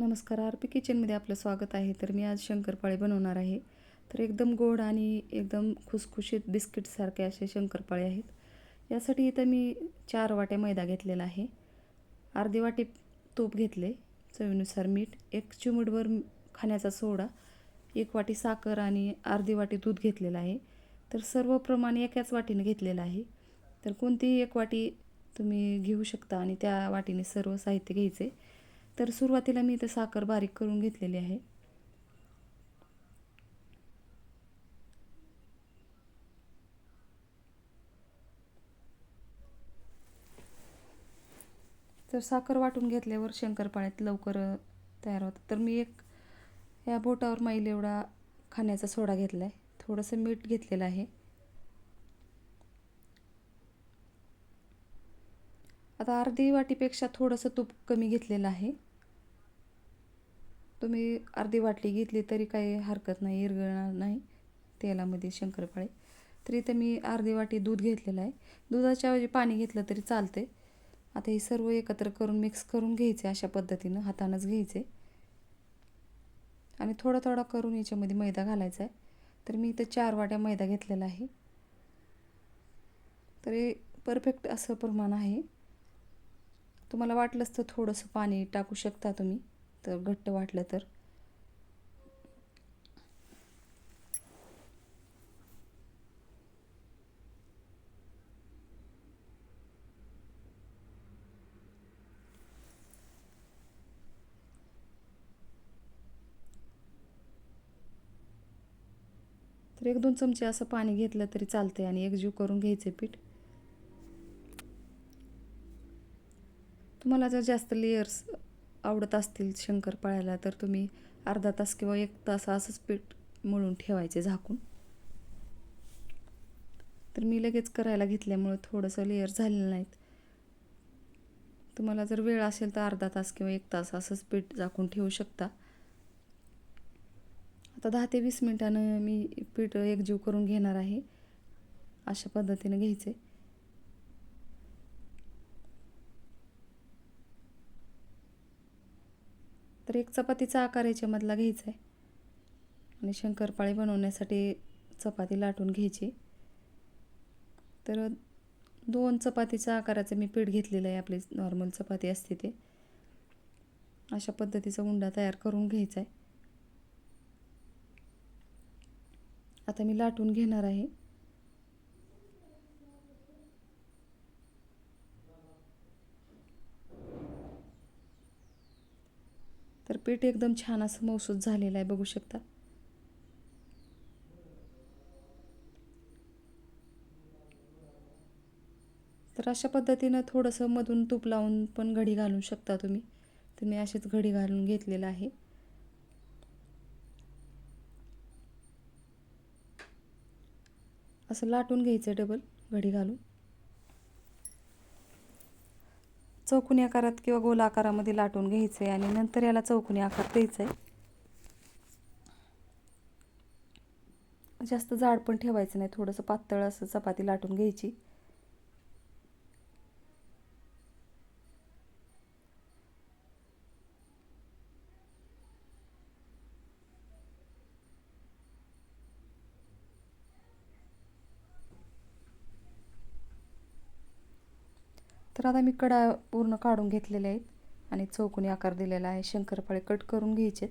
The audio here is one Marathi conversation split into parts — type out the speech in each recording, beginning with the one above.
नमस्कार आर पी किचनमध्ये आपलं स्वागत आहे. तर मी आज शंकरपाळे बनवणार आहे. तर एकदम गोड आणि एकदम खुसखुशीत बिस्किटसारखे असे शंकरपाळे आहेत. यासाठी इथं मी चार वाट्या मैदा घेतलेला आहे. अर्धी वाटी तूप घेतले. चवीनुसार मीठ एक चिमुटभर खाण्याचा सोडा एक वाटी साखर आणि अर्धी वाटी दूध घेतलेलं आहे. तर सर्व प्रमाण एकाच वाटीने घेतलेलं आहे. तर कोणतीही एक वाटी तुम्ही घेऊ शकता आणि त्या वाटीने सर्व साहित्य घ्यायचे. तर सुरुवातीला मी इथं साखर बारीक करून घेतलेली आहे. तर साखर वाटून घेतल्यावर शंकरपाळ्यात लवकर तयार होतं तर मी एक या बोटावर मैल एवढा खाण्याचा सोडा घेतला आहे थोडंसं मीठ घेतलेलं आहे. आता अर्धी वाटीपेक्षा थोडंसं तूप कमी घेतलेलं आहे. तुम्ही अर्धी वाटली घेतली तरी काही हरकत नाही इरगळणार नाही तेलामध्ये शंकरपाळे. तर इथं मी अर्धी वाटी दूध घेतलेलं आहे. दुधाच्या ऐवजी पाणी घेतलं तरी चालते आता हे सर्व एकत्र करून मिक्स करून घ्यायचे अशा पद्धतीनं हातानंच घ्यायचे. आणि थोडा थोडा करून याच्यामध्ये मैदा घालायचा आहे. तर मी इथं चार वाट्या मैदा घेतलेला आहे. तर हे परफेक्ट असं प्रमाण आहे. तुम्हाला वाटलंच तर थोडंसं पाणी टाकू शकता तुम्ही. तर घट्ट वाटलं तर. तर एक दोन चमचे असं पाणी घेतलं तरी चालते आणि एकजीव करून घ्यायचे पीठ. तुम्हाला जर जास्त लेयर्स आवडत असतील शंकरपाळ्याला तर तुम्ही अर्धा तास किंवा एक तास असंच पीठ मळून ठेवायचे झाकून. तर मी लगेच करायला घेतल्यामुळं थोडंसं लेअर झालेलं नाहीत. तुम्हाला जर वेळ असेल तर अर्धा तास किंवा एक तास असंच पीठ झाकून ठेवू शकता. आता दहा ते वीस मिनटानं मी पीठ एकजीव करून घेणार आहे. अशा पद्धतीनं घ्यायचे तर एक चपातीचा आकार याच्यामधला घ्यायचा आहे. आणि शंकरपाळी बनवण्यासाठी चपाती लाटून घ्यायची. तर दोन चपातीच्या आकाराचं मी पीठ घेतलेलं आहे आपली नॉर्मल चपाती असते ते. अशा पद्धतीचा उंडा तयार करून घ्यायचा आहे. आता मी लाटून घेणार आहे. पीठ एकदम छान असं मौसूद झालेलं आहे बघू शकता. तर अशा पद्धतीनं थोडंसं मधून तूप लावून पण घडी घालू शकता तुम्ही. तर मी अशीच घडी घालून घेतलेलं आहे. असं लाटून घ्यायचं डबल घडी घालून. चौकोनी आकारात किंवा गोल आकारामध्ये लाटून घ्यायचं आहे आणि नंतर याला चौकोनी आकार द्यायचा आहे जास्त जाड पण ठेवायचं नाही थोडंसं पातळ असं चपाती लाटून घ्यायची. तर आता मी कडा पूर्ण काढून घेतलेल्या आहेत आणि चौकोनी आकार दिलेला आहे. शंकरपाळे कट करून घ्यायचेत.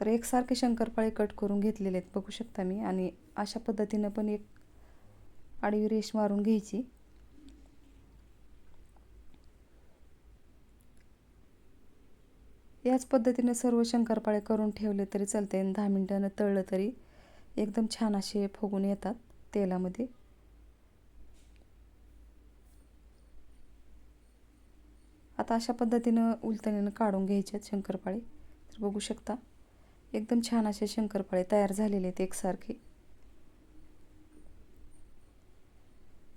तर एकसारखे शंकरपाळे कट करून घेतलेले आहेत बघू शकता मी. आणि अशा पद्धतीनं पण एक आडवी रेश मारून घ्यायची. याच पद्धतीने सर्व शंकरपाळे करून ठेवले तरी चालते आणि दहा मिनटानं तळलं तरी एकदम छान असे फुगून येतात तेलामध्ये. आता अशा पद्धतीनं उलतणीनं काढून घ्यायचे आहेत शंकरपाळे. तर बघू शकता एकदम छान असे शंकरपाळे तयार झालेले आहेत एकसारखे.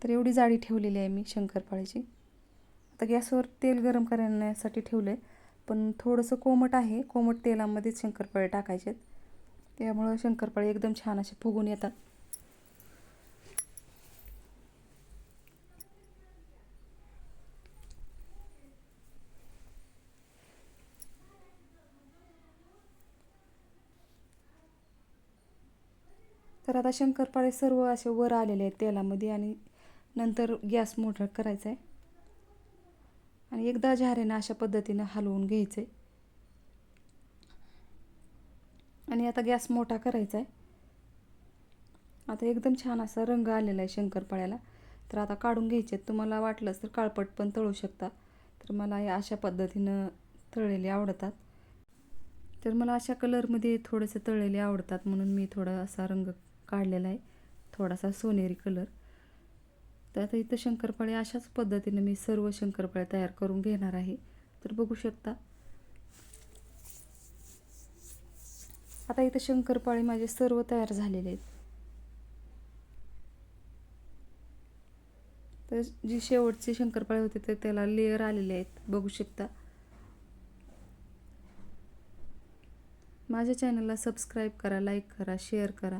तर एवढी जाडी ठेवलेली आहे मी शंकरपाळीची. आता गॅसवर तेल गरम करण्यासाठी ठेवलं आहे पण थोडंसं कोमट आहे. कोमट तेलामध्येच शंकरपाळे टाकायचे आहेत त्यामुळं शंकरपाळे एकदम छान असे फुगून येतात. तर आता शंकरपाळे सर्व असे वर आलेले आहेत तेलामध्ये आणि नंतर गॅस मोठा करायचा आहे आणि एकदा झाऱ्यानं अशा पद्धतीनं हलवून घ्यायचं आहे आणि आता गॅस मोठा करायचा आहे आता एकदम छान असा रंग आलेला आहे शंकरपाळ्याला. तर आता काढून घ्यायचे आहेत. तुम्हाला वाटलंच तर काळपट पण तळू शकता. तर मला या अशा पद्धतीनं तळलेले आवडतात. तर मला अशा कलरमध्ये थोडेसे तळलेले आवडतात म्हणून मी थोडा असा रंग काढलेला आहे. थोडासा सोनेरी कलर. तर आता इथं शंकरपाळे अशाच पद्धतीने मी सर्व शंकरपाळे तयार करून घेणार आहे. तर बघू शकता. आता इथं शंकरपाळे माझे सर्व तयार झालेले आहेत. तर जी शेवटचे शंकरपाळे होते ते त्याला लेअर आलेले आहेत. बघू शकता. माझ्या चॅनलला सबस्क्राईब करा लाईक करा शेअर करा.